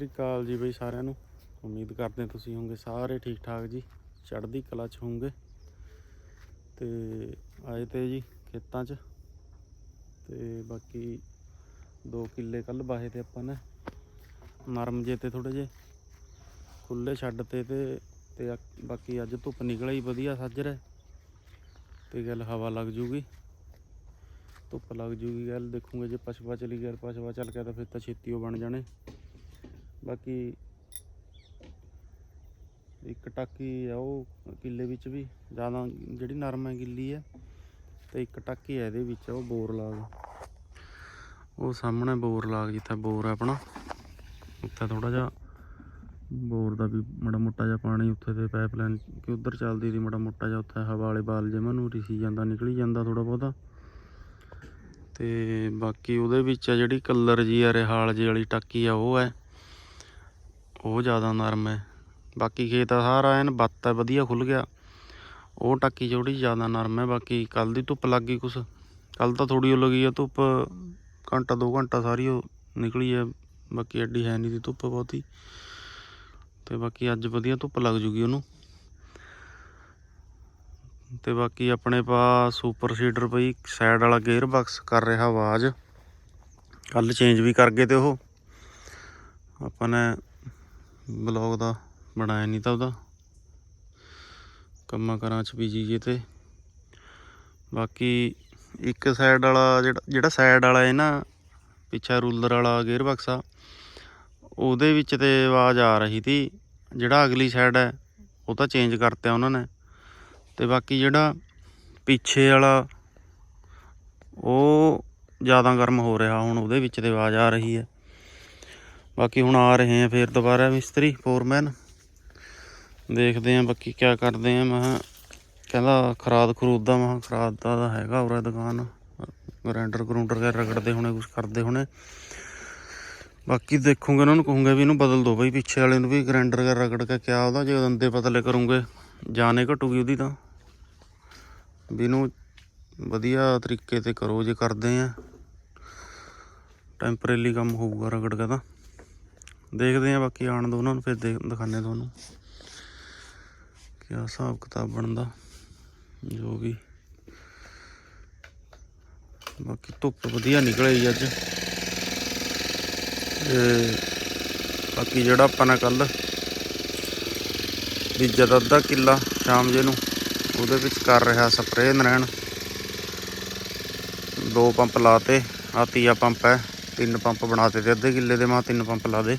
ਸ੍ਰੀ ਅਕਾਲ ਜੀ ਬਈ ਸਾਰਿਆਂ ਨੂੰ। ਉਮੀਦ ਕਰਦੇ ਤੁਸੀਂ ਹੋਵੋਗੇ ਸਾਰੇ ਠੀਕ ਠਾਕ ਜੀ। ਚੜ੍ਹਦੀ ਕਲਾ ਚ ਹੋਵੋਗੇ। ਤੇ ਆਏ ਤੇ ਜੀ ਖੇਤਾਂ 'ਚ। ਤੇ ਬਾਕੀ 2 ਕਿੱਲੇ ਕੱਲ ਬਾਹੇ ਤੇ ਆਪਾਂ ਨੇ। ਨਰਮ ਜੇ ਤੇ ਥੋੜੇ ਜੇ ਖੁੱਲੇ ਛੱਡ ਤੇ ਤੇ ਤੇ ਬਾਕੀ ਅੱਜ ਧੁੱਪ ਨਿਕਲੀ ਵਧੀਆ ਸੱਜਰ ਤੇ ਗੱਲ ਹਵਾ ਲੱਗ ਜੂਗੀ। ਧੁੱਪ ਲੱਗ ਜੂਗੀ ਗੱਲ ਦੇਖੂਗੇ ਜੇ ਪਸ਼ਵਾ ਚਲੀ ਗਿਆ ਪਸ਼ਵਾ ਚੱਲ ਗਿਆ ਤਾਂ ਫਿਰ ਤਾਂ ਛੇਤੀ ਉਹ ਬਣ ਜਾਣੇ। ਬਾਕੀ ਇੱਕ ਟਾਕੀ ਆ ਉਹ ਕਿੱਲੇ ਵਿੱਚ ਵੀ, ਜ਼ਿਆਦਾ ਜਿਹੜੀ ਨਰਮ ਹੈ ਗਿੱਲੀ ਹੈ, ਤੇ ਇੱਕ ਟਾਕੀ ਹੈ ਇਹਦੇ ਵਿੱਚ, ਉਹ ਬੋਰ ਲਾਗ ਉਹ ਸਾਹਮਣੇ ਬੋਰ ਲਾਗ ਜਿੱਥੇ ਬੋਰ ਹੈ ਆਪਣਾ, ਉੱਥੇ ਥੋੜਾ ਜਿਹਾ ਬੋਰ ਦਾ ਵੀ ਮਾੜਾ ਮੋਟਾ ਜਿਹਾ ਪਾਣੀ ਉੱਥੇ ਤੇ ਪਾਈਪਲਾਈਨ ਕਿ ਉਧਰ ਚੱਲਦੀ ਸੀ ਮਾੜਾ ਮੋਟਾ ਜਿਹਾ ਉੱਥੇ ਹਵਾ ਵਾਲੇ ਬਾਲ ਜਿਵੇਂ ਨੂੰ ਰਿਸੀ ਜਾਂਦਾ, ਨਿਕਲੀ ਜਾਂਦਾ ਥੋੜਾ ਬਹੁਤਾ। ਤੇ ਬਾਕੀ ਉਹਦੇ ਵਿੱਚ ਆ ਜਿਹੜੀ ਕਲਰ ਜੀ ਆ, ਰਿਹਾਲ ਜੀ ਵਾਲੀ ਟਾਕੀ ਆ, ਉਹ ਹੈ। ਉਹ ਜ਼ਿਆਦਾ ਨਰਮ ਹੈ। ਬਾਕੀ ਖੇਤ ਆ ਸਾਰਾ ਐਨ ਬੱਤ ਹੈ ਵਧੀਆ ਖੁੱਲ ਗਿਆ। ਉਹ ਟਾਕੀ ਜਿਹੜੀ ਜ਼ਿਆਦਾ ਨਰਮ ਹੈ, ਬਾਕੀ ਕੱਲ ਦੀ ਧੁੱਪ ਲੱਗ ਗਈ ਕੁਛ। ਕੱਲ ਤਾਂ ਥੋੜੀ ਉਹ ਲੱਗੀ ਆ ਧੁੱਪ, ਘੰਟਾ ਦੋ ਘੰਟਾ ਸਾਰੀ ਉਹ ਨਿਕਲੀ ਹੈ ਬਾਕੀ ਐਡੀ ਹੈ ਨਹੀਂ ਦੀ ਧੁੱਪ ਬਹੁਤੀ। ਤੇ ਬਾਕੀ ਅੱਜ ਵਧੀਆ ਧੁੱਪ ਲੱਗ ਜੂਗੀ ਉਹਨੂੰ। ਤੇ ਬਾਕੀ ਆਪਣੇ ਪਾ ਸੁਪਰ ਸੀਡਰ ਪਈ ਸਾਈਡ ਵਾਲਾ ਗੇਅਰ ਬਾਕਸ ਕਰ ਰਿਹਾ ਆਵਾਜ਼। ਕੱਲ ਚੇਂਜ ਵੀ ਕਰ ਗਏ ਤੇ ਉਹ। ਆਪਾਂ ਨੇ ਬਲੌਗ ਦਾ ਬਣਾਇਆ ਨਹੀਂ ਤਾਂ ਉਹਦਾ। ਕੰਮਾਂ ਕਰਾਂ ਚ ਬੀਜੀ ਜੇ ਤੇ। ਬਾਕੀ ਇੱਕ ਸਾਈਡ ਵਾਲਾ ਜਿਹੜਾ ਜਿਹੜਾ ਸਾਈਡ ਵਾਲਾ ਹੈ ਨਾ, ਪਿੱਛਾ ਰੂਲਰ ਵਾਲਾ ਗੇਅਰ ਬਾਕਸ ਆ, ਉਹਦੇ ਵਿੱਚ ਤੇ ਆਵਾਜ਼ ਆ ਰਹੀ ਤੀ ਜਿਹੜਾ ਅਗਲੀ ਸਾਈਡ ਹੈ ਉਹ ਤਾਂ ਚੇਂਜ ਕਰਤਾ ਉਹਨਾਂ ਨੇ। ਤੇ ਬਾਕੀ ਜਿਹੜਾ ਪਿੱਛੇ ਵਾਲਾ, ਉਹ ਜ਼ਿਆਦਾ ਗਰਮ ਹੋ ਰਿਹਾ, ਹੁਣ ਉਹਦੇ ਵਿੱਚ ਤੇ ਆਵਾਜ਼ ਆ ਰਹੀ ਹੈ ਬਾਕੀ ਹੁਣ ਆ ਰਹੇ ਆ ਫੇਰ ਦੁਬਾਰਾ ਮਿਸਤਰੀ ਫੋਰਮੈਨ ਦੇਖਦੇ ਆ ਬਾਕੀ ਕਿਆ ਕਰਦੇ ਆ, ਮੈਂ ਕਿਹਾ ਕਹਿੰਦਾ ਖਰਾਦ ਖਰੂਦ ਦਾ ਮੈਂ ਕਿਹਾ ਖਰਾਦ ਦਾ ਤਾਂ ਹੈਗਾ ਉਰੇ ਦੁਕਾਨ। ਗ੍ਰੈਂਡਰ ਗਰੂੰਡਰ ਕੇ ਰਗੜਦੇ ਹੋਣੇ ਕੁਝ ਕਰਦੇ ਹੋਣੇ। ਬਾਕੀ ਦੇਖੂਗੇ ਉਹਨਾਂ ਨੂੰ, ਕਹੂੰਗੇ ਵੀ ਇਹਨੂੰ ਬਦਲ ਦਿਓ ਬਈ, ਪਿੱਛੇ ਵਾਲੇ ਨੂੰ ਵੀ ਗ੍ਰੈਂਡਰ ਕੇ ਰਗੜ ਕੇ ਕਿਆ ਉਹਦਾ, ਜੇ ਦੰਦੇ ਪਤਲੇ ਕਰੂੰਗੇ ਜਾਨੇ ਘਟੂਗੀ ਉਹਦੀ ਤਾਂ। ਵੀ ਇਹਨੂੰ ਵਧੀਆ ਤਰੀਕੇ ਤੇ ਕਰੋ, ਜੇ ਕਰਦੇ ਆ। ਟੈਂਪਰੇਰੀ ਕੰਮ ਹੋਊਗਾ ਰਗੜ ਕੇ ਤਾਂ। ਦੇਖਦੇ ਆ ਬਾਕੀ ਆਣ ਦੋ ਉਹਨਾਂ ਨੂੰ, ਫਿਰ ਦੇਖ ਦਿਖਾਣੇ ਤੁਹਾਨੂੰ ਕਿਆ ਹਿਸਾਬ ਕਿਤਾਬ ਬਣਦਾ ਜੋ ਵੀ। ਬਾਕੀ ਧੁੱਪ ਵਧੀਆ ਨਿਕਲੀ ਅੱਜ। ਤੇ ਬਾਕੀ ਜਿਹੜਾ ਆਪਾਂ ਨੇ ਕੱਲ ਬੀਜਾ ਦਾ ਅੱਧਾ ਕਿੱਲਾ ਸ਼ਾਮ ਜੇ ਨੂੰ ਉਹਦੇ ਵਿੱਚ ਕਰ ਰਿਹਾ ਸਪਰੇਅ ਨਰੈਣ ਦੋ ਪੰਪ ਲਾਤੇ ਆ ਤੀਆ ਪੰਪ ਹੈ, ਤਿੰਨ ਪੰਪ ਬਣਾਤੇ ਤੇ ਅੱਧੇ ਕਿੱਲੇ ਦੇ ਮਾ ਤਿੰਨ ਪੰਪ ਲਾ ਦੇ।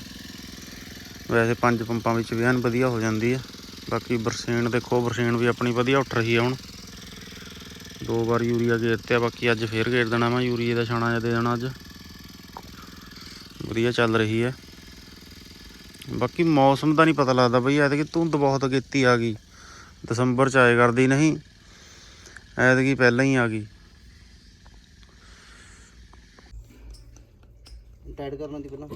ਵੈਸੇ ਪੰਜ ਪੰਪਾਂ ਵਿੱਚ ਵੀ ਐਨ ਵਧੀਆ ਹੋ ਜਾਂਦੀ ਹੈ ਬਾਕੀ ਬਰਸੇਨ ਦੇਖੋ, ਬਰਸੇਨ ਵੀ ਆਪਣੀ ਵਧੀਆ ਉੱਠ ਰਹੀ ਆ ਹੁਣ। ਦੋ ਵਾਰ ਯੂਰੀਆ ਗੇਰਤਿਆ, ਬਾਕੀ ਅੱਜ ਫੇਰ ਗੇਰ ਦੇਣਾ ਮੈਂ ਯੂਰੀਏ ਦਾ ਛਾਣਾ ਜਿਹਾ ਦੇ ਦੇਣਾ ਅੱਜ। ਵਧੀਆ ਚੱਲ ਰਹੀ ਹੈ ਬਾਕੀ ਮੌਸਮ ਦਾ ਨਹੀਂ ਪਤਾ ਲੱਗਦਾ ਬਈ, ਐਤਕੀ ਧੁੰਦ ਬਹੁਤ ਅਗੇਤੀ ਆ ਗਈ। ਦਸੰਬਰ ਚ ਆਏ ਕਰਦੀ ਨਹੀਂ, ਐਤਕੀ ਪਹਿਲਾਂ ਹੀ ਆ ਗਈ। ਟਾਈਟ ਕਰਨਾ ਦੀ ਪਹਿਲਾਂ।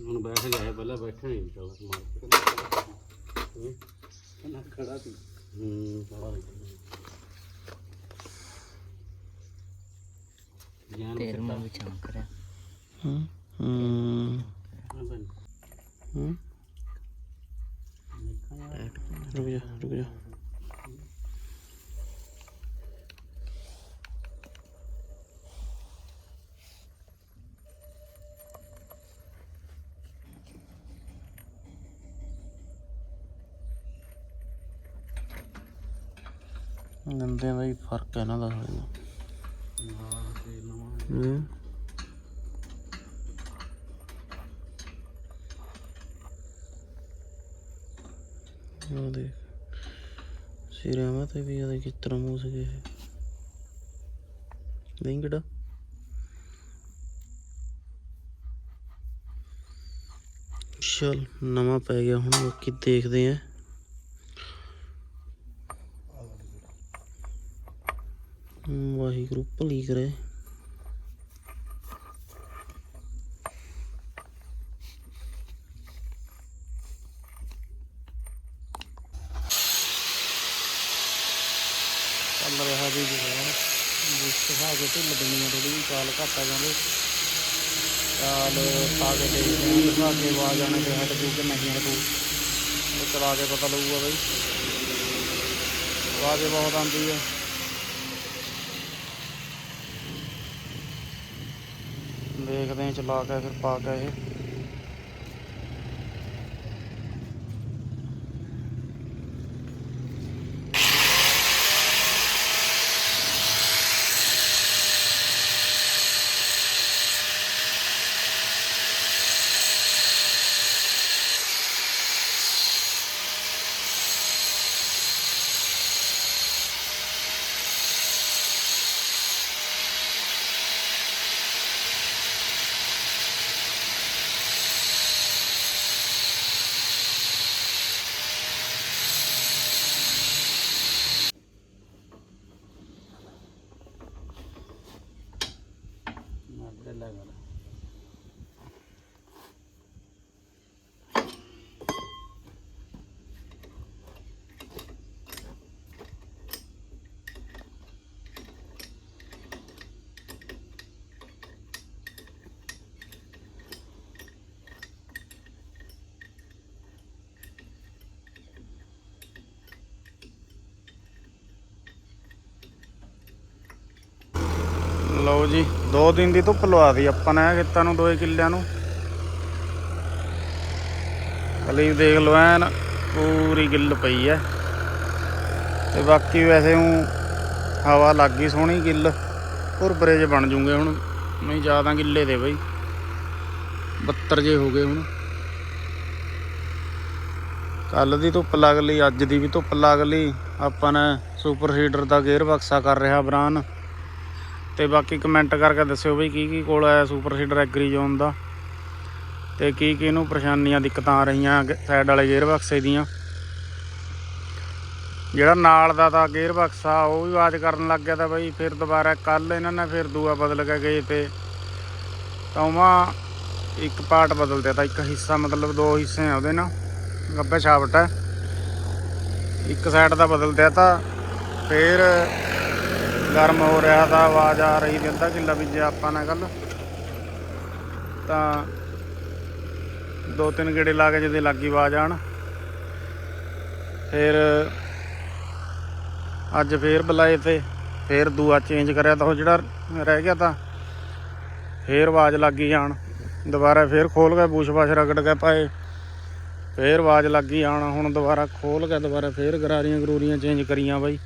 ਹੁਣ ਬੈਠ ਗਿਆ ਪਹਿਲਾਂ ਬੈਠਣਾ ਨਹੀਂ ਚੱਲ ਮਾਰ ਨਾ ਖੜਾ ਸੀ? ਹੂੰ ਸਾਰਾ ਜਾਨ ਤੇਰ ਮਾ ਵੀ ਚਮਕ ਰਿਹਾ ਹੂੰ ਹੂੰ ਹੂੰ ਰੁਕ ਜਾ ਰੁਕ ਜਾ ਨੰਦਿਆਂ ਦਾ ਹੀ ਫ਼ਰਕ ਹੈ ਇਹਨਾਂ ਦਾ ਥੋੜ੍ਹਾ ਜਿਹਾ। ਹੂੰ ਉਹ ਦੇਖ। ਸਿਰਾਂ ਤੇ ਵੀ ਇਹਦਾ ਕਿਸ ਤਰ੍ਹਾਂ ਮੂੰਹ ਸਗੇ ਨਹੀਂ ਕਿਹੜਾ? ਚਲ, ਨਵਾਂ ਪੈ ਗਿਆ, ਹੁਣ ਬਾਕੀ ਦੇਖਦੇ ਆ। ਵਾਹਿਗੁਰੂ, ਭਲੀ ਕਰੇ ਚੱਲ ਰਿਹਾ ਜੀ ਜਿਹੜਾ ਜਿਸ ਹਿਸਾਬ ਦੇ ਢਿੱਲ ਦੁਨੀਆ ਥੋੜੀ ਜਿਹੀ, ਚਾਲ ਘੱਟ ਆ ਜਾਂਦੇ। ਚਾਲ ਪਾ ਕੇ ਦੇਖਦੇ ਹਾਂ ਦਿਖਾ ਕੇ ਆਵਾਜ਼ ਆਣੇ ਤੇ ਹਟ ਜੂ ਕਿ ਨਹੀਂ ਹਟੂ ਉਹ ਚਲਾ ਕੇ ਪਤਾ ਲੱਗੂਗਾ ਬਈ। ਆਵਾਜ਼ ਬਹੁਤ ਆਉਂਦੀ ਹੈ ਦੇਖਦੇ ਹਾਂ ਚਲਾ ਕੇ ਫਿਰ ਪਾ ਕੇ ਇਹ। ਲਓ ਜੀ, ਦੋ ਦਿਨ ਦੀ ਧੁੱਪ ਲਵਾ ਦੀ ਆਪਾਂ ਨੇ, ਖੇਤਾਂ ਨੂੰ, ਦੋਏ ਕਿੱਲਿਆਂ ਨੂੰ। ਕਲੀ ਦੇਖ ਲਓ ਐਨ, ਪੂਰੀ ਗਿੱਲ ਪਈ ਐ। ਤੇ ਬਾਕੀ ਵੈਸੇ ਹੂੰ ਹਵਾ ਲੱਗ ਗਈ ਸੋਹਣੀ ਗਿੱਲ ਭੁਰਭਰੇ ਜੇ ਬਣ ਜੂਗੇ ਹੁਣ। ਨਹੀਂ, ਜ਼ਿਆਦਾ ਗਿੱਲੇ ਦੇ ਬਈ। 72 ਜੇ ਹੋ ਗਏ ਹੁਣ। ਕੱਲ ਦੀ ਧੁੱਪ ਲੱਗ ਲਈ, ਅੱਜ ਦੀ ਵੀ ਧੁੱਪ ਲੱਗ ਲਈ। ਆਪਾਂ ਨੇ ਸੁਪਰ ਸੀਡਰ ਦਾ ਗੇਅਰ ਬਕਸਾ ਕਰ ਰਿਹਾ ਬਰਾਨ। ਤੇ ਬਾਕੀ ਕਮੈਂਟ ਕਰਕੇ ਦੱਸਿਓ ਬਈ ਕੀ ਕੀ ਕੋਲ ਆਇਆ ਸੁਪਰ ਸੀਡਰ ਐਗਰੀ ਜ਼ੋਨ ਦਾ। ਤੇ ਕੀ ਕੀ ਨੂੰ ਪਰੇਸ਼ਾਨੀਆਂ, ਦਿੱਕਤਾਂ ਆ ਰਹੀਆਂ ਸਾਈਡ ਵਾਲੇ ਗੇਅਰ ਬਕਸੇ ਦੀਆਂ। ਜਿਹੜਾ ਨਾਲ ਦਾ ਤਾਂ ਗੇਅਰ ਬਕਸਾ ਉਹ ਵੀ ਆਵਾਜ਼ ਕਰਨ ਲੱਗ ਗਿਆ ਤਾਂ ਬਈ ਫਿਰ ਦੁਬਾਰਾ ਕੱਲ ਇਹਨਾਂ ਨੇ ਫਿਰ ਦੂਆ ਬਦਲ ਕੇ ਗਏ ਤੇ ਤਾਂ ਉਮਾ ਇੱਕ ਪਾਰਟ ਬਦਲ ਦਿੱਤਾ ਇੱਕ ਹਿੱਸਾ ਮਤਲਬ ਦੋ ਹਿੱਸੇ ਆ ਉਹਦੇ ਨਾਲ ਗੱਬੇ ਛਾਵਟ ਹੈ। ਇੱਕ ਸਾਈਡ ਦਾ ਬਦਲ ਦਿਆ ਤਾਂ ਫਿਰ ਗਰਮ ਹੋ ਰਿਹਾ ਤਾਂ ਆਵਾਜ਼ ਆ ਰਹੀ ਸੀ ਅੱਧਾ ਕਿੱਲਾ ਬੀਜਿਆ ਆਪਾਂ ਨੇ ਕੱਲ ਤਾਂ ਦੋ ਤਿੰਨ ਗੇੜੇ ਲਾ ਕੇ ਜਦੇ ਲੱਗੀ ਆਵਾਜ਼ ਆਣ ਫਿਰ ਅੱਜ ਫੇਰ ਬੁਲਾਏ ਤੇ, ਫੇਰ ਦੂਆ ਚੇਂਜ ਕਰਿਆ ਤਾਂ ਉਹ ਜਿਹੜਾ ਰਹਿ ਗਿਆ ਤਾਂ ਫੇਰ ਆਵਾਜ਼ ਲੱਗੀ ਜਾਣ ਦੁਬਾਰਾ ਫੇਰ ਖੋਲ ਕੇ ਬੂਸ਼ ਬਾਸ਼ ਰਗੜ ਕੇ ਪਾਏ। ਫੇਰ ਆਵਾਜ਼ ਲੱਗੀ ਆਣ ਹੁਣ ਦੁਬਾਰਾ ਖੋਲ ਕੇ ਦੁਬਾਰਾ ਫੇਰ ਗਰਾਰੀਆਂ ਗਰੂਰੀਆਂ ਚੇਂਜ ਕਰੀਆਂ ਬਾਈ।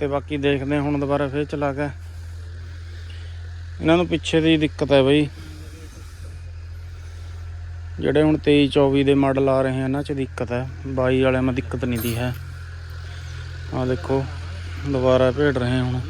ਤੇ ਬਾਕੀ ਦੇਖਦੇ ਹੁਣ ਦੁਬਾਰਾ ਫੇਰ ਚਲਾ ਕੇ। ਇਹਨਾਂ ਨੂੰ ਪਿੱਛੇ ਦੀ ਦਿੱਕਤ ਹੈ ਬਈ। ਜਿਹੜੇ ਹੁਣ 23 24 ਦੇ ਮਾਡਲ ਆ ਰਹੇ ਆ, ਇਹਨਾਂ 'ਚ ਦਿੱਕਤ ਹੈ। 22 ਵਾਲਿਆਂ ਮੈਂ ਦਿੱਕਤ ਨਹੀਂ ਦੀ ਹੈ। ਆ ਦੇਖੋ, ਦੁਬਾਰਾ ਭੇਡ ਰਹੇ ਹੁਣ।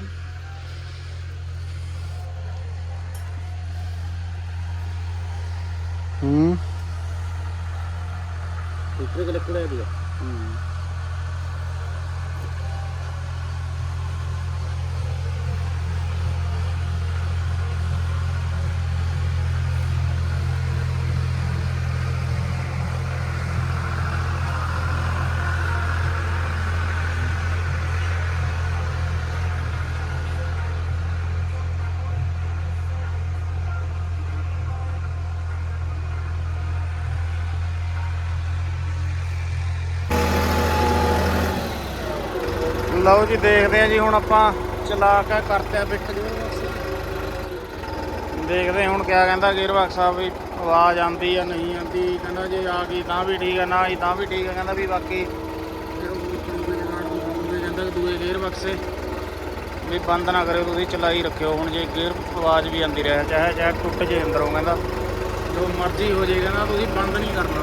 ਲਓ ਜੀ, ਦੇਖਦੇ ਆ ਜੀ, ਹੁਣ ਆਪਾਂ ਚਲਾ ਕੇ ਕਰਤੇ ਆ ਬਿੱਟ ਦੇਖਦੇ ਹੁਣ ਕਿਆ ਕਹਿੰਦਾ ਗੇਅਰਬਾਕਸ ਸਾਹਿਬ ਵੀ ਆਵਾਜ਼ ਆਉਂਦੀ ਆ, ਨਹੀਂ ਆਉਂਦੀ। ਕਹਿੰਦਾ ਜੇ ਆ ਗਈ ਤਾਂ ਵੀ ਠੀਕ ਆ, ਨਾ ਆਈ ਤਾਂ ਵੀ ਠੀਕ ਆ। ਕਹਿੰਦਾ ਵੀ ਬਾਕੀ ਕਹਿੰਦਾ ਦੂਏ ਗੇਅਰਬਾਕਸੇ ਵੀ ਬੰਦ ਨਾ ਕਰਿਓ, ਤੁਸੀਂ ਚਲਾਈ ਰੱਖਿਓ। ਹੁਣ ਜੇ ਗੇਅਰ ਆਵਾਜ਼ ਵੀ ਆਉਂਦੀ ਰਹੇ, ਚਾਹੇ ਚਾਹੇ ਟੁੱਟ ਜੇ ਅੰਦਰੋਂ, ਕਹਿੰਦਾ। ਜੋ ਮਰਜ਼ੀ ਹੋ ਜੇ, ਕਹਿੰਦਾ ਤੁਸੀਂ ਬੰਦ ਨਹੀਂ ਕਰਨਾ।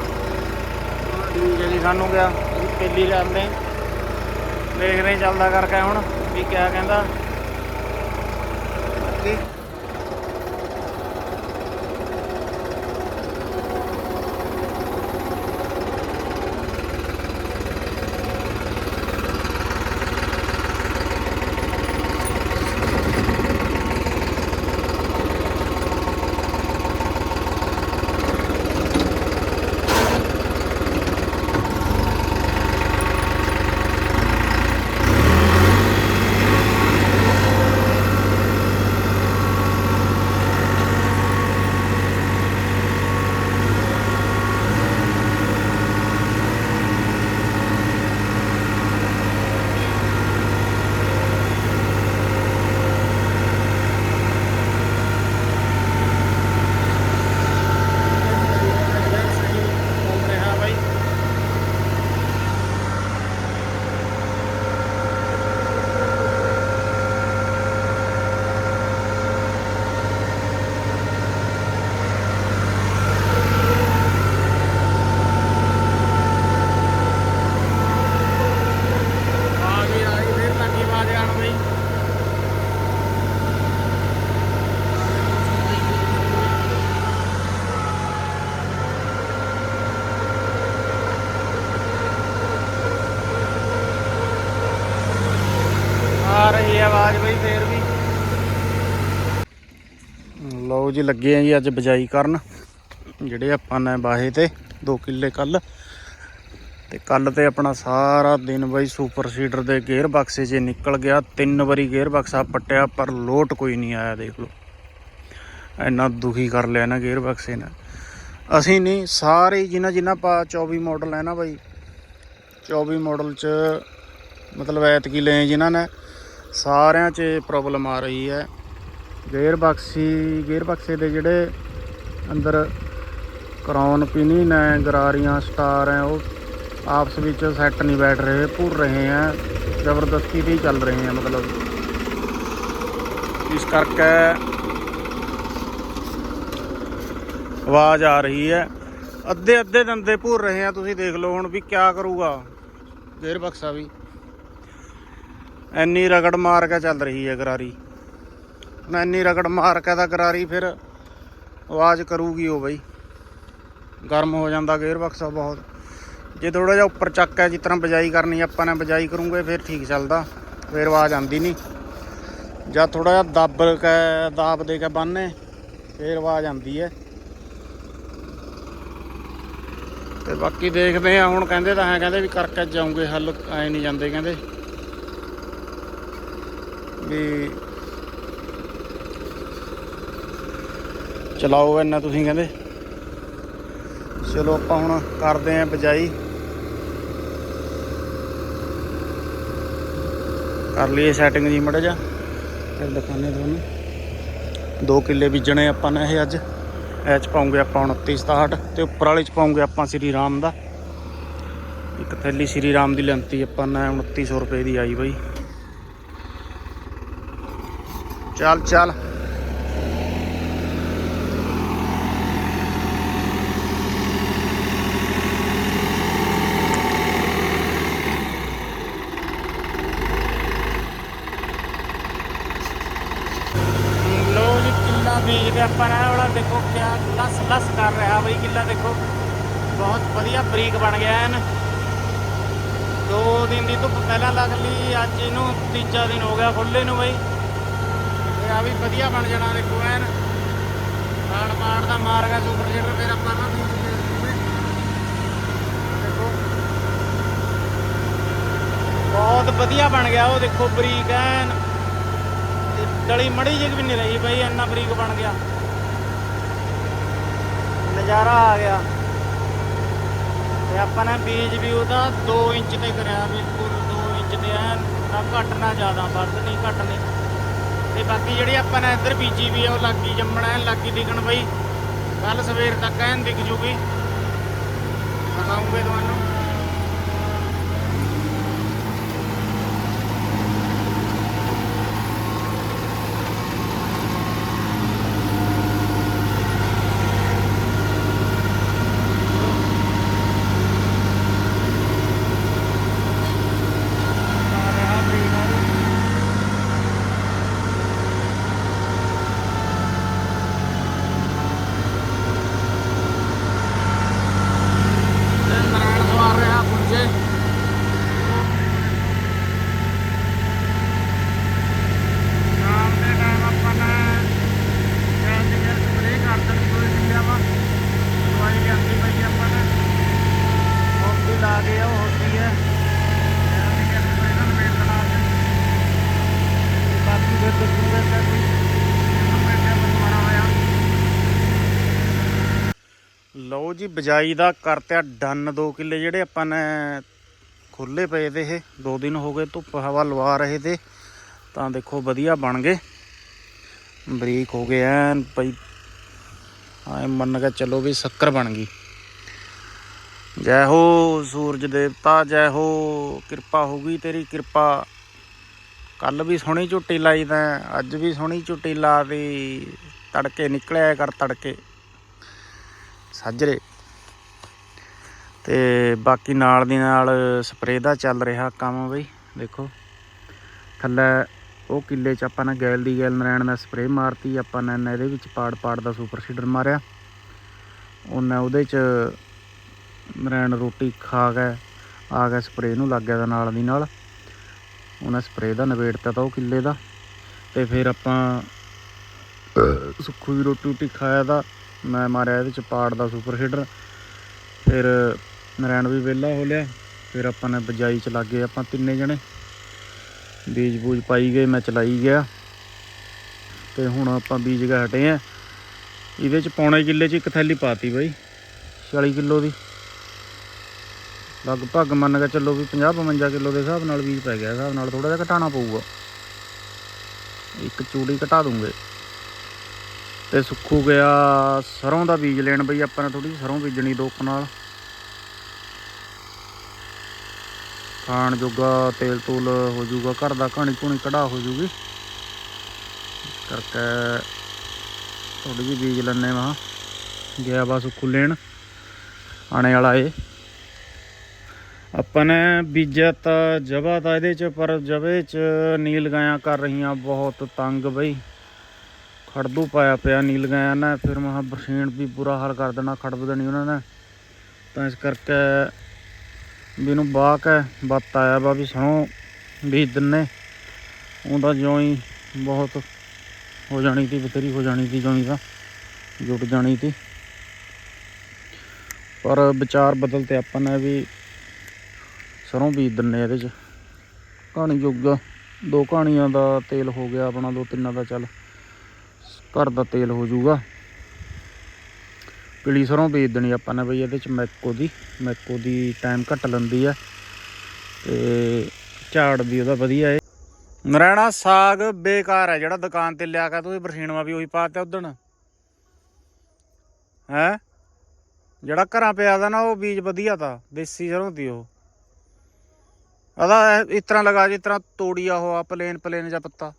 ਠੀਕ ਹੈ ਜੀ, ਸਾਨੂੰ ਕਿਹਾ ਪਹਿਲੀ ਜਾਂਦੇ ਦੇਖਦੇ ਚੱਲਦਾ ਕਰਕੇ ਹੁਣ ਵੀ ਕਿਆ ਕਹਿੰਦਾ ਬਾਕੀ ਲਓ ਜੀ ਲੱਗੇ ਆ ਜੀ ਅੱਜ ਬਜਾਈ ਕਰਨ, ਜਿਹੜੇ ਆਪਾਂ ਨੇ ਬਾਹੇ ਤੇ 2 ਕਿੱਲੇ ਕੱਲ। ਤੇ ਕੱਲ ਤੇ ਆਪਣਾ ਸਾਰਾ ਦਿਨ ਬਾਈ ਸੁਪਰ ਸੀਡਰ ਦੇ ਗੇਅਰ ਬਾਕਸੇ 'ਚ ਨਿਕਲ ਗਿਆ, ਤਿੰਨ ਵਾਰੀ ਗੇਅਰ ਬਾਕਸਾ ਪੱਟਿਆ, ਪਰ ਲੋਟ ਕੋਈ ਨਹੀਂ ਆਇਆ, ਦੇਖ ਲਓ। ਇੰਨਾ ਦੁਖੀ ਕਰ ਲਿਆ ਨਾ ਗੇਅਰ ਬਾਕਸੇ ਨੇ। ਅਸੀਂ ਨਹੀਂ, ਸਾਰੇ ਜਿਨ੍ਹਾਂ ਜਿਨ੍ਹਾਂ ਪਾ 24 ਮਾਡਲ ਹੈ ਨਾ ਬਾਈ 24 ਮਾਡਲ 'ਚ ਮਤਲਬ ਐਤਕੀ ਲਏ ਜਿਨ੍ਹਾਂ ਨੇ, ਸਾਰਿਆਂ 'ਚ ਪ੍ਰੋਬਲਮ ਆ ਰਹੀ ਹੈ। ਗੇਅਰ ਬਕਸੀ, ਗੇਅਰ ਬਕਸੇ ਦੇ ਜਿਹੜੇ ਅੰਦਰ ਕਰਾਉਨ ਪਿਨੀ ਹੈ ਗਰਾਰੀਆਂ, ਸਟਾਰ ਹੈ ਉਹ ਆਪਸ ਵਿੱਚ ਸੈੱਟ ਨਹੀਂ ਬੈਠ ਰਹੇ, ਭੁਰ ਰਹੇ ਹੈ ਜ਼ਬਰਦਸਤੀ ਤੇ ਹੀ ਚੱਲ ਰਹੇ ਹੈ ਮਤਲਬ। ਇਸ ਕਰਕੇ ਆਵਾਜ਼ ਆ ਰਹੀ ਹੈ ਅੱਧੇ ਅੱਧੇ ਦੰਦੇ ਭੁਰ ਰਹੇ ਆ ਤੁਸੀਂ ਦੇਖ ਲਓ ਹੁਣ ਵੀ ਕਿਆ ਕਰੂਗਾ। ਗੇਅਰ ਬਕਸਾ ਵੀ। ਐਨੀ ਰਗੜ ਮਾਰ ਕੇ ਚੱਲ ਰਹੀ ਹੈ ਗਰਾਰੀ। ਨਾ ਇੰਨੀ ਰਗੜ ਮਾਰ ਕੇ ਤਾਂ ਗਰਾਰੀ ਫਿਰ ਆਵਾਜ਼ ਕਰੂਗੀ ਉਹ ਬਈ। ਗਰਮ ਹੋ ਜਾਂਦਾ ਗੇਅਰ ਬਕਸਾ ਬਹੁਤ। ਜੇ ਥੋੜਾ ਜਿਹਾ ਉੱਪਰ ਚੱਕ ਹੈ ਜਿਸ ਤਰ੍ਹਾਂ ਬਜਾਈ ਕਰਨੀ ਆਪਾਂ ਨੇ ਬਜਾਈ ਕਰੂੰਗੇ, ਫਿਰ ਠੀਕ ਚੱਲਦਾ। ਫਿਰ ਆਵਾਜ਼ ਆਉਂਦੀ ਨਹੀਂ। ਜਾਂ ਥੋੜਾ ਜਿਹਾ ਦੱਬ ਕੇ, ਦਾਬ ਦੇ ਕੇ ਬੰਨੇ ਫਿਰ ਆਵਾਜ਼ ਆਉਂਦੀ ਹੈ। ਤੇ ਬਾਕੀ ਦੇਖਦੇ ਆ ਹੁਣ ਕਹਿੰਦੇ ਤਾਂ ਹੈ, ਕਹਿੰਦੇ ਵੀ ਕਰਕੇ ਜਾਉਂਗੇ ਹੱਲ, ਐ ਨਹੀਂ ਜਾਂਦੇ, ਕਹਿੰਦੇ। ਵੀ ਚਲਾਓ ਇੰਨਾ ਤੁਸੀਂ ਕਹਿੰਦੇ। ਚਲੋ ਆਪਾਂ ਹੁਣ ਕਰਦੇ ਆਂ ਬਜਾਈ। ਕਰ ਲਈਏ ਸੈਟਿੰਗ ਜੀ ਮੜਾ ਜਾ ਫਿਰ ਦਿਖਾਣੇ ਤੁਹਾਨੂੰ। ਦੋ ਕਿੱਲੇ ਬੀਜਣੇ ਆਪਾਂ ਨੇ ਇਹ ਅੱਜ। ਇਹ ਚ ਪਾਉਂਗੇ ਆਪਾਂ 29 67 ਤੇ ਉੱਪਰ ਵਾਲੇ ਚ ਪਾਉਂਗੇ ਆਪਾਂ ਸ੍ਰੀ ਰਾਮ ਦਾ। ਇੱਕ ਥੈਲੀ ਸ੍ਰੀ ਰਾਮ ਦੀ ਲੈਂਤੀ ਆਪਾਂ ਨੇ 2900 ਰੁਪਏ ਦੀ ਆਈ ਬਾਈ। ਚੱਲ ਚੱਲ ਲੋ ਜੀ ਕਿੱਲਾ ਬੀਜਦੇ ਆਪਾਂ ਨੇ ਵਾਲਾ ਦੇਖੋ ਕਿਆ ਲਸ ਲਸ ਕਰ ਰਿਹਾ ਬਈ ਕਿੱਲਾ ਦੇਖੋ ਬਹੁਤ ਵਧੀਆ ਬਰੀਕ ਬਣ ਗਿਆ ਐਨ ਦੋ ਦਿਨ ਦੀ ਧੁੱਪ ਪਹਿਲਾਂ ਲੱਗ ਲਈ ਅੱਜ ਇਹਨੂੰ ਤੀਜਾ ਦਿਨ ਹੋ ਗਿਆ ਖੁੱਲੇ ਨੂੰ ਬਈ। ਤੇ ਆ ਵੀ ਵਧੀਆ ਬਣ ਜਾਣਾ ਦੇਖੋ ਐਨ। ਮਾੜ ਮਾੜ ਦਾ ਮਾਰ ਗਿਆ ਸੁਪਰ ਸੀਡਰ ਫਿਰ ਆਪਾਂ ਨਾ ਦੇਖੋ। ਬਹੁਤ ਵਧੀਆ ਬਣ ਗਿਆ ਉਹ ਦੇਖੋ ਬਰੀਕ ਐਨ। ਤੇ ਡਲੀ ਮੜੀ ਜਿਹੀ ਵੀ ਨਹੀਂ ਰਹੀ ਬਈ, ਇੰਨਾ ਬਰੀਕ ਬਣ ਗਿਆ। ਨਜ਼ਾਰਾ ਆ ਗਿਆ। ਤੇ ਆਪਾਂ ਨੇ ਬੀਜ ਵੀ ਉਹਦਾ 2 ਇੰਚ ਤੇ ਕਰਿਆ, ਬਿਲਕੁਲ 2 ਇੰਚ ਤੇ ਐਨ। ਨਾ ਘੱਟ ਨਾ ਜ਼ਿਆਦਾ, ਵੱਧ ਨਹੀਂ, ਘੱਟ ਨਹੀਂ। ਤੇ ਬਾਕੀ ਜਿਹੜੀ ਆਪਾਂ ਨੇ ਇੱਧਰ ਬੀਜੀ ਵੀ ਆ, ਉਹ ਲੱਗੀ ਜੰਮਣਾ ਐਨ ਲੱਗੀ ਦਿਖਣ ਬਈ। ਕੱਲ ਸਵੇਰ ਤੱਕ ਐਨ ਦਿਖ ਜੂਗੀ। ਦਿਖਾਉਂਗੇ ਤੁਹਾਨੂੰ ਆ ਰਿਹਾ ਬਰੀਕ ਆ ਰਿਹਾ। ਤੇ ਨਰਾਇਣ ਸਵਾਰ ਰਿਹਾ ਪੁੰਜੇ ਸ਼ਾਮ ਦੇ ਟਾਈਮ ਆਪਾਂ ਨੇ ਜਲਦੀ ਜਲਦੀ ਸਪਰੇਅ ਕਰ ਦੇਣੀ ਕੋਈ ਨਹੀਂ ਵਾ ਦਵਾਈ ਲਿਆਂਦੀ ਪਈ ਆਪਾਂ ਨੇ ਹੋਕੀ ਲਾ ਕੇ ਉਹ ਹੋਕੀ ਹੈ ਜਲਦੀ ਜਲਦੀ ਸਪਰੇਅ ਨਾਲ ਵੇਟ ਲਾ ਕੇ ਤੇ ਬਾਕੀ ਫਿਰ ਦੇਖੂਗੇ ਕਿ ਕੋਈ ਨੰਬਰ ਤੇ ਬਣਵਾਣਾ ਹੋਇਆ ਲਓ ਜੀ, ਬਜਾਈ ਦਾ ਕਰਤਿਆ ਡੰਨ 2 ਕਿੱਲੇ ਜਿਹੜੇ ਆਪਾਂ ਨੇ ਖੁੱਲੇ ਪਏ ਤੇ ਇਹ। 2 ਦਿਨ ਹੋ ਗਏ, ਧੁੱਪ ਹਵਾ ਲਵਾ ਰਹੇ ਤੇ ਤਾਂ ਦੇਖੋ ਵਧੀਆ ਬਣ ਗਏ। ਬਰੀਕ ਹੋ ਗਏ ਐਨ ਪਈ ਐ ਮੰਨ ਕੇ ਚੱਲੋ ਵੀ ਸ਼ੱਕਰ ਬਣ ਗਈ। ਜੈ ਹੋ ਸੂਰਜ ਦੇਵਤਾ, ਜੈ ਹੋ ਕਿਰਪਾ ਹੋ ਗਈ ਤੇਰੀ ਕਿਰਪਾ। ਕੱਲ ਵੀ ਸੋਹਣੀ ਝੁੱਟੀ ਲਾਈ ਤਾਂ, ਅੱਜ ਵੀ ਸੋਹਣੀ ਝੁੱਟੀ ਲਾ ਦੀ। ਤੜਕੇ ਨਿਕਲਿਆ ਕਰ ਤੜਕੇ। ਸਾਜਰੇ ਤੇ ਬਾਕੀ ਨਾਲ ਦੀ ਨਾਲ ਸਪਰੇਅ ਦਾ ਚੱਲ ਰਿਹਾ ਕੰਮ ਬਈ, ਦੇਖੋ। ਥੱਲੇ ਉਹ ਕਿੱਲੇ ਚ ਆਪਾਂ ਨੇ ਗੈਲ ਦੀ ਗੈਲ ਨਰਾਇਣ ਦਾ ਸਪਰੇਅ ਮਾਰਤੀ, ਆਪਾਂ ਨੇ ਇਹਦੇ ਵਿੱਚ ਪਾੜ ਪਾੜ ਦਾ ਸੁਪਰ ਸੀਡਰ ਮਾਰਿਆ। ਉਹਨੇ ਉਹਦੇ ਚ ਨਰੈਣ ਰੋਟੀ ਖਾ ਕੇ, ਆ ਗਿਆ ਸਪਰੇਅ ਨੂੰ ਲੱਗ ਗਿਆ ਨਾਲ ਦੀ ਨਾਲ। ਉਹਨਾਂ ਸਪਰੇਅ ਦਾ ਨਵੇੜਤਾ ਤਾਂ ਉਹ ਕਿੱਲੇ ਦਾ। ਤੇ ਫਿਰ ਆਪਾਂ, ਸੁੱਖੂ ਦੀ ਰੋਟੀ ਰੋਟੀ ਖਾਇਆ ਦਾ ਮੈਂ ਮਾਰਿਆ ਇਹਦੇ ਚ ਪਾੜ ਦਾ ਸੁਪਰ ਹੀਟਰ ਫਿਰ ਨਰੈਣ ਵੀ ਵਿਹਲਾ ਹੋ ਲਿਆ। ਫਿਰ ਆਪਾਂ ਨੇ ਬਜਾਈ ਚ ਲੱਗੇ ਆਪਾਂ ਤਿੰਨੇ ਜਣੇ। ਬੀਜ ਬੂਜ ਪਾਈ ਗਏ, ਮੈਂ ਚਲਾਈ ਗਿਆ। ਤੇ ਹੁਣ ਆਪਾਂ ਬੀਜ ਕੇ ਹਟੇ ਆ। ਇਹਦੇ ਚ ਪੌਣੇ ਕਿੱਲੇ ਚ ਇੱਕ ਥੈਲੀ ਪਾਤੀ ਬਾਈ 40 ਕਿਲੋ ਦੀ। ਲਗਭਗ ਮੰਨ ਕੇ ਚੱਲੋ ਵੀ 50 52 ਕਿਲੋ ਦੇ ਹਿਸਾਬ ਨਾਲ ਬੀਜ ਪੈ ਗਿਆ। ਹਿਸਾਬ ਨਾਲ ਥੋੜਾ ਜਿਹਾ ਘਟਾਉਣਾ ਪਊਗਾ। ਇੱਕ ਚੂੜੀ ਘਟਾ ਦੂੰਗੇ। ਤੇ ਸੁੱਖੂ ਗਿਆ ਸਰੋਂ ਦਾ ਬੀਜ ਲੈਣ ਬਈ ਆਪਾਂ ਨੇ ਥੋੜੀ ਸਰੋਂ ਬੀਜਣੀ ਦੋ ਕਨਾਲ ਖਾਣ ਜੋਗਾ ਤੇਲ ਤੂਲ ਹੋ ਜਾਊਗਾ, ਘਰ ਦਾ ਕਹਾਣੀ ਕੂਣੀ ਕਢਾ ਹੋ ਜੂਗੀ ਇਸ ਕਰਕੇ ਥੋੜੀ ਜਿਹੀ ਬੀਜ ਲੈਣੇ ਵਾ। ਗਿਆ ਬਸ ਸੁੱਖੂ ਲੈਣ, ਆਣੇ ਵਾਲਾ ਏ। ਆਪਾਂ ਨੇ ਬੀਜਿਆ ਤਾਂ ਜਵਾ ਤਾਂ ਇਹਦੇ ਚ, ਪਰ ਜਵੇ ਚ ਨੀਲ ਗਾਇਆਂ ਕਰ ਰਹੀਆਂ ਬਹੁਤ ਤੰਗ ਬਈ। ਖੜਦੂ ਪਾਇਆ ਪਿਆ, ਨੀਲ ਗਾਇਆਂ ਨੇ, ਫਿਰ ਮਹਾ ਬਰਸੀਨ ਵੀ ਬੁਰਾ ਹਾਲ ਕਰ ਦੇਣਾ ਖੜਬ ਦੇਣੀ ਉਹਨਾਂ ਨੇ। ਤਾਂ ਇਸ ਕਰਕੇ ਵੀ ਇਹਨੂੰ ਬਾਕ ਹੈ ਬੱਤ ਆਇਆ ਵਾ ਵੀ ਸਰੋਂ ਬੀਜ ਦਿੰਨੇ। ਉਹਦਾ ਜਿਉਂ ਬਹੁਤ ਹੋ ਜਾਣੀ ਸੀ, ਬਥੇਰੀ ਹੋ ਜਾਣੀ ਸੀ ਜਿਉਂ ਹੀ ਤਾਂ ਜੁੜ ਜਾਣੀ ਸੀ। ਪਰ ਵਿਚਾਰ ਬਦਲ ਤੇ ਆਪਾਂ ਨੇ ਵੀ ਸਰੋਂ ਬੀਜ ਦਿੰਨੇ ਇਹਦੇ ਚ। ਕਹਾਣੀ ਜੋਗਾ ਦੋ ਕਹਾਣੀਆਂ ਦਾ ਤੇਲ ਹੋ ਗਿਆ ਆਪਣਾ, ਦੋ ਤਿੰਨਾਂ ਦਾ ਚੱਲ। ਘਰ ਦਾ ਤੇਲ ਹੋ ਜਾਊਗਾ। ਪੀਲੀ ਸਰੋਂ ਬੀਜ ਦੇਣੀ ਆਪਾਂ ਨੇ ਬਈ, ਇਹਦੇ ਚ ਮੈਕੋ ਦੀ। ਮੈਕੋ ਦੀ ਟਾਈਮ ਘੱਟ ਲੈਂਦੀ ਆ। ਤੇ ਝਾੜ ਵੀ ਉਹਦਾ ਵਧੀਆ ਏ। ਨਰਾਇਣਾ ਸਾਗ ਬੇਕਾਰ ਹੈ ਜਿਹੜਾ ਦੁਕਾਨ ਤੇ ਲਿਆ ਕੇ ਤੁਸੀਂ ਬਰਸੀਨਵਾ ਵੀ ਉਹੀ ਪਾਤਾ ਉਦਣ। ਹੈ? ਜਿਹੜਾ ਘਰਾਂ ਪਿਆ ਦਾ ਨਾ, ਉਹ ਬੀਜ ਵਧੀਆ ਤਾ, ਦੇਸੀ ਸਰੋਂ ਦੀ ਉਹ। ਆਦਾ ਇਸ ਤਰ੍ਹਾਂ ਲਗਾ, ਜਿਸ ਤਰ੍ਹਾਂ ਤੋੜੀਆ ਹੋਆ ਪਲੇਨ ਪਲੇਨ ਜਾਂ ਪੱਤਾ।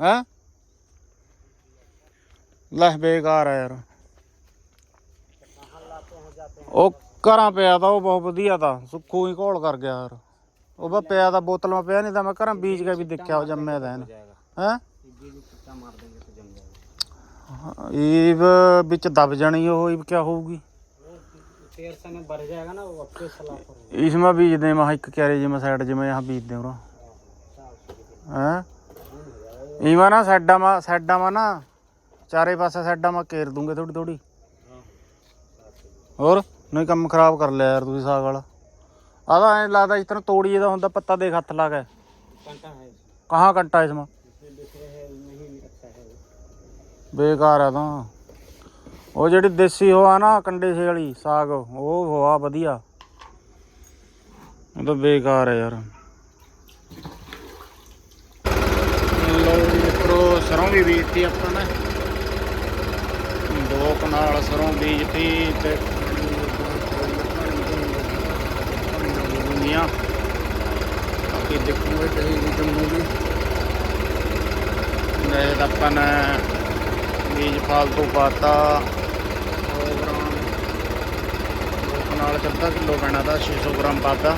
ਹੈ? ਲੈ ਬੇਕਾਰ ਆ ਯਾਰ। ਉਹ ਘਰਾਂ ਪਿਆ ਤਾਂ ਉਹ ਬਹੁਤ ਵਧੀਆ ਤਾਂ, ਸੁੱਖੂ ਹੀ ਘੋਲ ਕਰ ਗਿਆ ਯਾਰ। ਉਹ ਬਾ ਪਿਆ ਤਾਂ ਬੋਤਲ ਮੈਂ ਪਿਆ ਨਹੀਂ ਤਾਂ ਮੈਂ ਘਰਾਂ ਬੀਜ ਕੇ ਵੀ ਦੇਖਿਆ ਉਹ ਜੰਮਿਆ ਤਾਂ ਹੈ? ਇਹ ਵਿੱਚ ਦਬ ਜਾਣੀ ਉਹ ਇਹ ਕੀ ਹੋਊਗੀ? ਇਸ ਮਾ ਬੀਜ ਦੇ ਮਾ ਇੱਕ ਕਿਆਰੇ ਜਿਵੇਂ ਸਾਈਡ ਜਿਵੇਂ ਆ ਬੀਜ ਦੇ ਉਰਾ। ਹੈ? ਇਵਾ ਨਾ ਸਾਡਾ ਮਾ ਸਾਡਾ ਮਾ ਨਾ ਚਾਰੇ ਪਾਸੇ ਸਾਈਡਾਂ ਮੈਂ ਕੇਰ ਦੂੰਗੇ ਥੋੜੀ ਥੋੜੀ ਹੋਰ, ਨਹੀਂ ਕੰਮ ਖਰਾਬ ਕਰ ਲਿਆ ਯਾਰ ਤੁਸੀਂ ਸਾਗ ਵਾਲਾ। ਆਦਾ ਐ ਲੱਗਦਾ ਜਿਸ ਤਰ੍ਹਾਂ ਤੋੜੀਏ ਹੁੰਦਾ, ਪੱਤਾ ਦੇਖ ਹੱਥ ਲਾ ਕੇ। ਕਹਾਂ ਕੰਟਾ ਇਸ ਬੇਕਾਰ ਆ ਤਾਂ। ਉਹ ਜਿਹੜੀ ਦੇਸੀ ਹੋਆ ਨਾ, ਕੰਡੇ ਸੇ ਵਾਲੀ ਸਾਗ, ਉਹ ਹੋਆ ਵਧੀਆ। ਉਹ ਤਾਂ ਬੇਕਾਰ ਹੈ ਯਾਰ। ਲੋ ਮਿੱਤਰੋ ਸਰੋਂ ਵੀ ਵੇਚਤੀ ਆਪਾਂ ਨੇ। ਦੋ ਕਨਾਲ ਸਰੋਂ ਬੀਜਤੀ ਤੇ ਦੁਨੀਆ। ਬਾਕੀ ਦੇਖੂਗੇ ਕਹੀ ਵੀ। ਜੰਮੂਗੀ ਨਹੀਂ ਆਪਾਂ ਨੇ ਬੀਜ ਫਾਲਤੂ ਪਾਤਾ। ਗ੍ਰਾਮ ਦੋ ਨਾਲ ਅੱਧਾ ਕਿਲੋ ਪੈਣਾ ਦਾ 600 ਗ੍ਰਾਮ ਪਾਤਾ।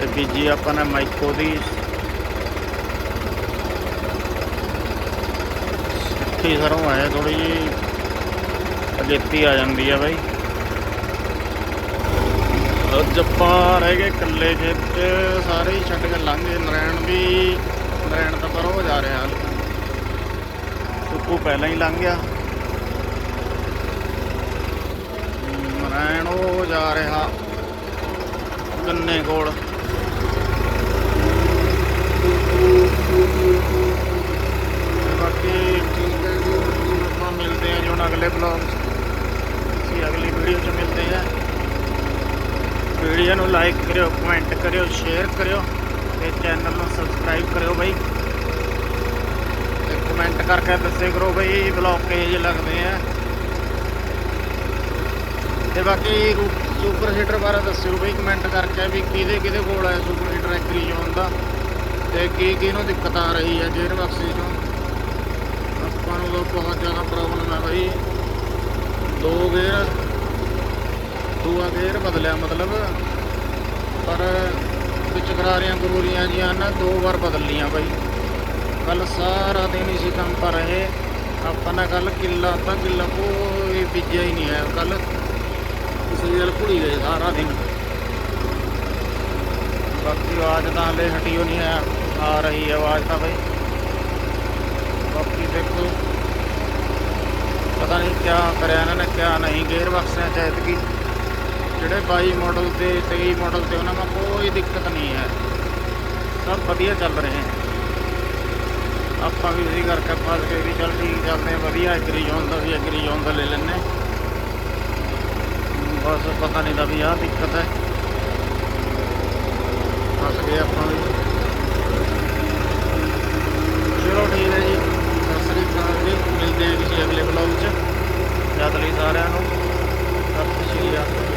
ਤੇ ਬੀਜੀ ਆਪਾਂ ਨੇ ਮਾਈਕੋ ਦੀ। ਸਿੱਖੀ ਸਰੋਂ ਹੈ ਥੋੜੀ ਜੀ ਅਗੇਤੀ ਆ ਜਾਂਦੀ ਆ ਬਾਈ। ਅੱਜ ਆਪਾਂ ਰਹਿ ਗਏ ਇਕੱਲੇ ਖੇਤ ਸਾਰੇ ਹੀ ਛੱਡ ਕੇ ਲੰਘ। ਗਏ ਨਰੈਣ ਵੀ, ਨਰੈਣ ਤਾਂ ਪਰ ਹੋ ਜਾ ਰਿਹਾ। ਸੁੱਕੂ ਪਹਿਲਾਂ ਹੀ ਲੰਘ ਗਿਆ। ਨਰੈਣ ਉਹ ਜਾ ਰਿਹਾ। ਗੰਨੇ ਕੋਲ। ਬਾਕੀ ਆਪਾਂ ਮਿਲਦੇ ਹਾਂ ਜੀ ਹੁਣ ਅਗਲੇ ਬਲੌਗ ਅਸੀਂ ਅਗਲੀ ਵੀਡੀਓ 'ਚ ਮਿਲਦੇ ਹਾਂ ਵੀਡੀਓ ਨੂੰ ਲਾਈਕ ਕਰਿਓ ਕਮੈਂਟ ਕਰਿਓ ਸ਼ੇਅਰ ਕਰਿਓ ਤੇ ਚੈਨਲ ਨੂੰ ਸਬਸਕ੍ਰਾਈਬ ਕਰਿਓ ਬਾਈ ਤੇ ਕਮੈਂਟ ਕਰਕੇ ਦੱਸਿਆ ਕਰੋ ਬਈ ਬਲੌਗ ਕਿਹੋ ਜਿਹੇ ਲੱਗਦੇ ਆ। ਤੇ ਬਾਕੀ ਸੁਪਰ ਹੀਟਰ ਬਾਰੇ ਦੱਸਿਓ ਬਈ ਕਮੈਂਟ ਕਰਕੇ ਵੀ ਕਿਹਦੇ ਕਿਹਦੇ ਕੋਲ ਹੈ ਸੁਪਰ ਹੀਟਰ ਐਗਰੀ ਜ਼ੋਨ ਦਾ। ਤੇ ਕੀ ਕੀ ਨੂੰ ਦਿੱਕਤ ਆ ਰਹੀ ਹੈ ਗੇਅਰ ਬਕਸੇ ਚੋਂ। ਆਪਾਂ ਨੂੰ ਤਾਂ ਬਹੁਤ ਜ਼ਿਆਦਾ ਪ੍ਰੋਬਲਮ ਹੈ ਬਾਈ ਦੋ ਗੇਅਰ ਦੂਆ ਗੇਅਰ ਬਦਲਿਆ ਮਤਲਬ। ਪਰ ਵਿੱਚ ਕਰਾਰੀਆਂ ਗਰੂਰੀਆਂ ਜੀਆਂ ਨਾ ਦੋ ਵਾਰ ਬਦਲ ਲੀਆਂ ਬਾਈ। ਕੱਲ ਸਾਰਾ ਦਿਨ ਇਸੇ ਕੰਮ ਪਰ ਰਹੇ। ਆਪਾਂ ਨੇ ਕੱਲ ਕਿੱਲਾ ਤਾਂ ਕਿੱਲਾ ਕੋਈ ਬੀਜਿਆ ਹੀ ਨਹੀਂ ਹੈ ਕੱਲ ਕਿਸੇ ਨਾਲ ਭੁੜੀ ਗਏ ਸਾਰਾ ਦਿਨ। ਬਾਕੀ ਆਵਾਜ਼ ਤਾਂ ਹਲੇ ਹਟੀਓ ਨਹੀਂ ਹੈ, ਆ ਰਹੀ ਆਵਾਜ਼ ਤਾਂ ਬਈ। ਬਾਕੀ ਦੇਖੋ। ਪਤਾ ਨਹੀਂ ਕਿਆ ਕਰਿਆ ਇਹਨਾਂ ਨੇ, ਕਿਆ ਨਹੀਂ। ਗੇਅਰ ਬਕਸਿਆਂ ਚ ਐਤਕੀ ਜਿਹੜੇ 22 ਮਾਡਲ ਤੇ 23 ਮਾਡਲ ਤੇ ਉਹਨਾਂ ਵਿੱਚ ਕੋਈ ਦਿੱਕਤ ਨਹੀਂ ਹੈ। ਸਭ ਵਧੀਆ ਚੱਲ ਰਹੇ ਹੈ। ਆਪਾਂ ਵੀ ਇਸੇ ਕਰਕੇ ਫਸ ਗਏ ਵੀ ਚੱਲ ਠੀਕ ਚੱਲਦੇ ਆ ਵਧੀਆ ਐਗਰੀ ਜ਼ੋਨ ਦਾ ਵੀ ਐਗਰੀ ਜ਼ੋਨ ਦਾ ਲੈ ਲੈਨੇ ਬਸ ਪਤਾ ਨਹੀਂ ਦਾ ਵੀ ਆਹ ਦਿੱਕਤ ਹੈ। ਫਸ ਗਏ ਆਪਾਂ ਵੀ। ਚਲੋ ਠੀਕ ਹੈ ਜੀ। ਸਤਿ ਸ੍ਰੀ ਅਕਾਲ ਜੀ। ਮਿਲਦੇ ਹਾਂ ਕਿਸੇ ਅਗਲੇ ਵਲੌਗ 'ਚ। ਜਦ ਲਈ ਸਾਰਿਆਂ ਨੂੰ। ਸਤਿ ਸ਼੍ਰੀ ਅਕਾਲ।